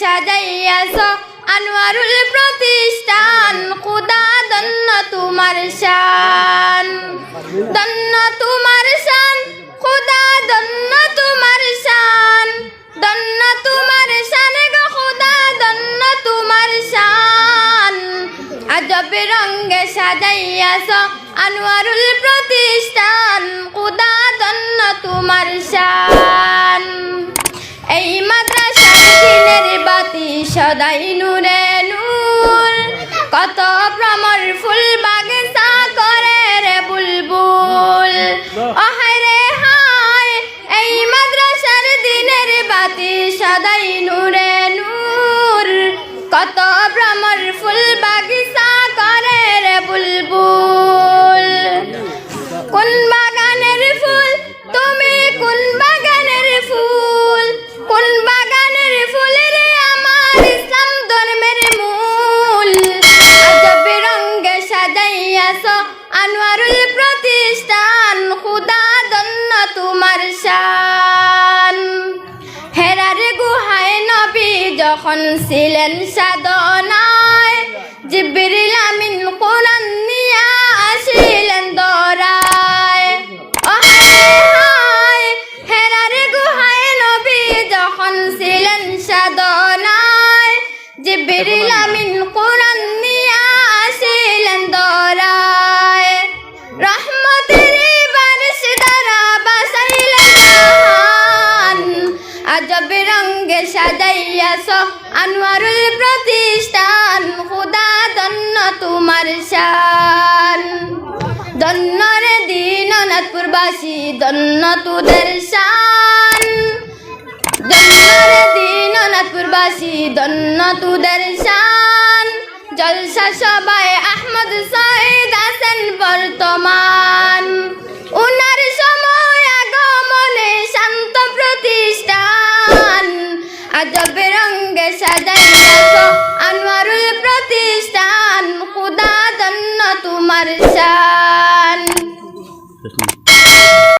সাজাইয়াছ আনোয়ারুল প্রতিষ্ঠান খুদা দন্ন তোমার শান দন্ন তোমার শান খুদা দন্ন তোমার শান দন্ন তোমার শান গো খুদা দন্ন তোমার শান আজব রঙ্গে সাজাইয়াছ আনোয়ারুল প্রতিষ্ঠান সদাই নূরে নূর। কত প্রমর ফুল বাগিচা করে রে বুলবুল। অহায় রে হায়, এই মাদ্রাসার দিনের বাতি সদাই নূরে নূর। কত ভ্রমর ফুল বাগিচা আনোয়ারুল প্রতিষ্ঠান খুদা দন্ন তোমার শান। হেরার গুহায় নবী যখন ছিলেন সাধনায় জিবরিল আমিন কোরআন নিয়া আসিলেন দরায়। হায় হেরার গুহায় নবী যখন ছিলেন সাধনায় জিবরিল আমিন কোরআন সাজাইয়াছ আনোয়ারুল প্রতিষ্ঠান খুদা দন্ন তোমার শান। দন্ন রে দীননাথপুরবাসী দন্ন তোদের শান। দন্ন রে দীননাথপুরবাসী দন্ন তোদের শান। জলসা সবাই আহমদ সঈদ আছেন বর্তমান। উনার আজব রঙ্গে সাজাইয়াছ আনোয়ারুল প্রতিষ্ঠান খুদা দন্ন তোমার শান।